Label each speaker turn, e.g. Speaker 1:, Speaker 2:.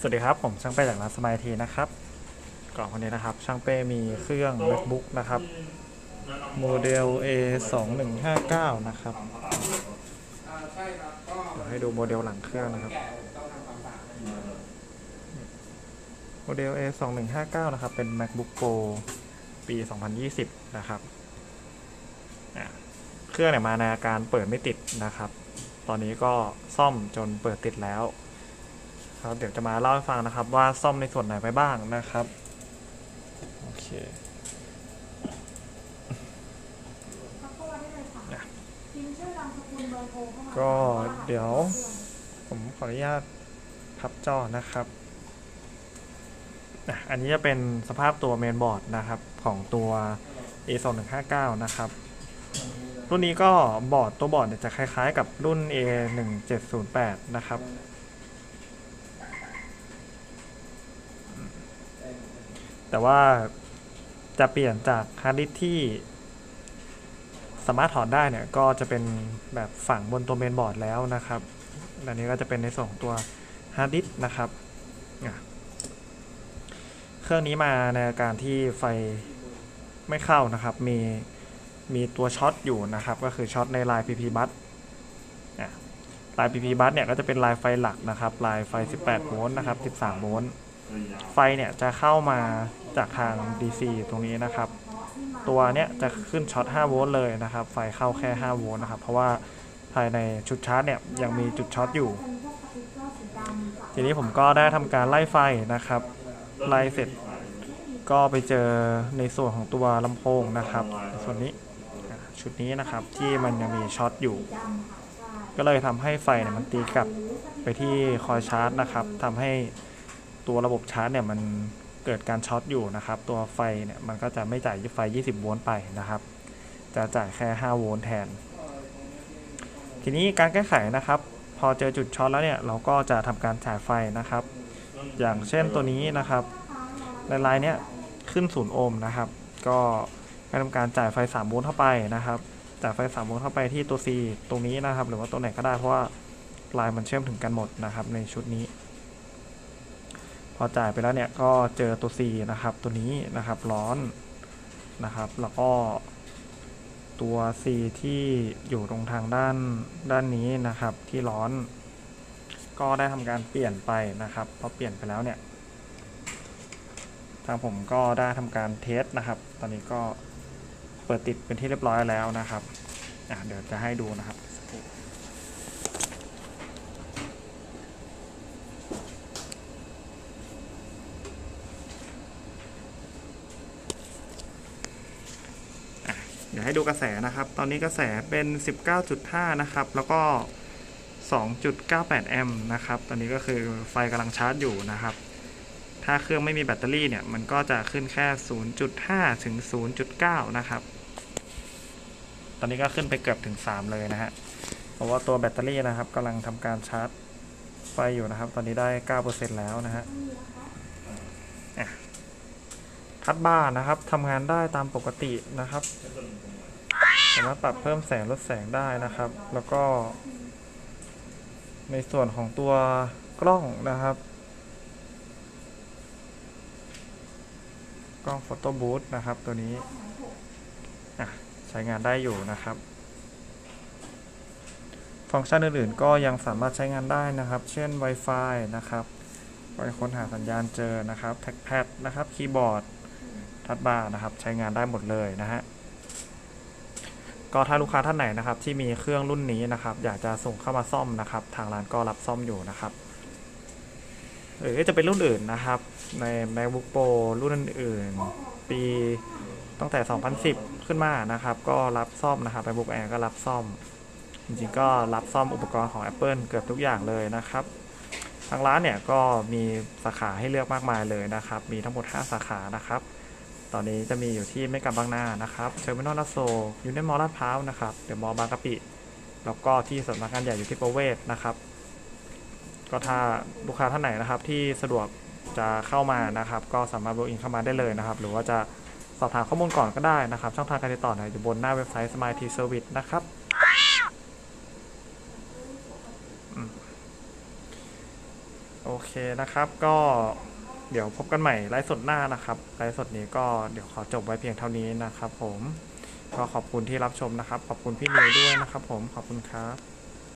Speaker 1: สวัสดีครับ ผมช่างเป้จากร้านสมายทีนะครับ กล่องวันนี้นะครับ ช่างเป้มีเครื่อง MacBook นะครับ โมเดล A 2 1 5 9นะครับ
Speaker 2: อ่าใช่ครับก็
Speaker 1: เดี๋ยวให้ดูโมเดลหลังเครื่องนะครับ
Speaker 2: แก่ต้องทำความสะอาด
Speaker 1: โมเดล A 2 1 5 9นะครับ เป็น MacBook Pro ปี 2020 นะครับ เครื่องเนี่ยมาในอาการเปิดไม่ติดนะครับ ตอนนี้ก็ซ่อมจนเปิดติดแล้ว ครับ เดี๋ยวจะมาเล่าให้ฟังนะครับ ว่าซ่อมในส่วนไหนไปบ้างนะครับ โอเค
Speaker 3: ทักเข้ามาได้เลยค่ะ
Speaker 1: นะ
Speaker 3: พิมพ์ชื่อนามสกุลเบอร์โทรเข้ามา
Speaker 1: ก็เดี๋ยวผมขออนุญาตพับจอนะครับอะอันนี้จะเป็นสภาพตัวเมนบอร์ดนะครับ ของตัว A 2 1 5 9นะครับ รุ่นนี้ก็บอร์ดตัวบอร์ดเนี่ยจะคล้ายๆกับรุ่น A 1 7 0 8นะครับ แต่ว่าจะเปลี่ยนจากฮาร์ดดิสที่สามารถถอดได้เนี่ยก็จะเป็นแบบฝังบนตัวเมนบอร์ดแล้วนะครับ อันนี้ก็จะเป็นในส่วนของตัวฮาร์ดดิสนะครับ เครื่องนี้มาในอาการที่ไฟไม่เข้านะครับ มีมีตัวช็อตอยู่นะครับ ก็คือช็อตในลาย PP bus ลาย PP bus เนี่ยก็จะเป็นลายไฟหลักนะครับ ลายไฟ 18 โวลต์นะครับ 13 โวลต์ ไฟเนี่ยจะเข้ามา จากทาง DC ตรงนี้นะครับ ตัวเนี้ยจะขึ้นช็อต 5 โวลต์เลยนะครับ ไฟเข้าแค่ 5 โวลต์นะครับ เพราะว่าภายในชุดชาร์จเนี่ยยังมีจุดช็อตอยู่ ทีนี้ผมก็ได้ทำการไล่ไฟนะครับ ไล่เสร็จก็ไปเจอในส่วนของตัวลำโพงนะครับ ส่วนนี้ชุดนี้นะครับที่มันยังมีช็อตอยู่ ก็เลยทำให้ไฟเนี่ยมันตีกลับไปที่คอยชาร์จนะครับทำให้ตัวระบบชาร์จเนี่ยมัน เกิดการช็อตอยู่นะครับ ตัวไฟเนี่ยมันก็จะไม่จ่ายไฟ 20 โวลต์ไปนะครับ จะจ่ายแค่ 5 โวลต์แทน ทีนี้การแก้ไขนะครับ พอเจอจุดช็อตแล้วเนี่ยเราก็จะทำการจ่ายไฟนะครับ อย่างเช่นตัวนี้นะครับในลายเนี้ยขึ้น0โอห์มนะครับ ก็ให้ทำการจ่ายไฟ 3 โวลต์เข้าไปนะครับจ่ายไฟ 3 โวลต์เข้าไปที่ตัว C ตรงนี้นะครับ หรือว่าตัวไหนก็ได้เพราะว่าลายมันเชื่อมถึงกันหมดนะครับในชุดนี้ พอจ่ายไปแล้วเนี่ยก็เจอตัว C นะครับ ตัวนี้นะครับร้อนนะครับ แล้วก็ตัว C ที่อยู่ตรงทางด้านด้านนี้นะครับที่ร้อน ก็ได้ทำการเปลี่ยนไปนะครับพอเปลี่ยนไปแล้วเนี่ยทางผมก็ได้ทำการเทสนะครับ ตอนนี้ก็เปิดติดเป็นที่เรียบร้อยแล้วนะครับเดี๋ยวจะให้ดูนะครับสักครู่อะเดี๋ยวให้ดูกระแสนะครับ ตอนนี้กระแสเป็น 19.5 นะครับ แล้วก็ 2.98 แอมป์นะครับ ตอนนี้ก็คือไฟกำลังชาร์จอยู่นะครับ ถ้าเครื่องไม่มีแบตเตอรี่เนี่ย มันก็จะขึ้นแค่ 0.5 ถึง 0.9 นะครับ ตอนนี้ก็ขึ้นไปเกือบถึง 3 เลยนะฮะ เพราะว่าตัวแบตเตอรี่นะครับกำลังทำการชาร์จไฟอยู่นะครับ ตอนนี้ได้ 9%แล้วนะฮะอะ ทัดบาร์นะครับทำงานได้ตามปกตินะครับสามารถปรับเพิ่มแสงลดแสงได้นะครับ แล้วก็ ในส่วนของตัวกล้องนะครับ กล้องโฟโต้บูธนะครับตัวนี้ใช้งานได้อยู่นะครับ ฟังก์ชันอื่นๆ ก็ยังสามารถใช้งานได้นะครับ เช่น Wi-Fi นะครับไว้ค้นหาสัญญาณเจอนะครับ แท็กแพดนะครับ คีย์บอร์ด ทัดบาร์นะครับ ใช้งานได้หมดเลยนะฮะก็ถ้าลูกค้าท่านไหนนะครับ ที่มีเครื่องรุ่นนี้นะครับ อยากจะส่งเข้ามาซ่อมนะครับ ทางร้านก็รับซ่อมอยู่นะครับหรือจะเป็นรุ่นอื่นนะครับ ใน MacBook Pro รุ่นอื่นๆปีตั้งแต่ 2010 ขึ้นมานะครับ ก็รับซ่อมนะครับ MacBook Air ก็รับซ่อม จริงๆ ก็รับซ่อมอุปกรณ์ของ Apple เกือบทุกอย่างเลยนะครับ ทางร้านเนี่ยก็มีสาขาให้เลือกมากมายเลยนะครับ มีทั้งหมด 5 สาขานะครับ ตอนนี้จะมีอยู่ที่ไม่กับบางนานะครับเชอร์มินอลลาโซยูเนมอลลาดพร้าวนะครับเดอะมอบางกะปิ แล้วก็ที่สำนักงานใหญ่อยู่ที่ประเวศนะครับ ก็ถ้าลูกค้าท่านไหนนะครับ ที่สะดวกจะเข้ามานะครับ ก็สามารถ log in เข้ามาได้เลยนะครับ หรือว่าจะสอบถามข้อมูลก่อนก็ได้นะครับ ช่องทางการติดต่อเนี่ยอยู่บนหน้าเว็บไซต์ Smile T Service นะครับโอเคนะครับก็ เดี๋ยวพบกันใหม่ไลฟ์สดหน้านะครับไลฟ์สดนี้ก็เดี๋ยวขอจบไว้เพียงเท่านี้นะครับ ผมก็ขอบคุณที่รับชมนะครับ ขอบคุณพี่นิวด้วยนะครับ ผมขอบคุณครับ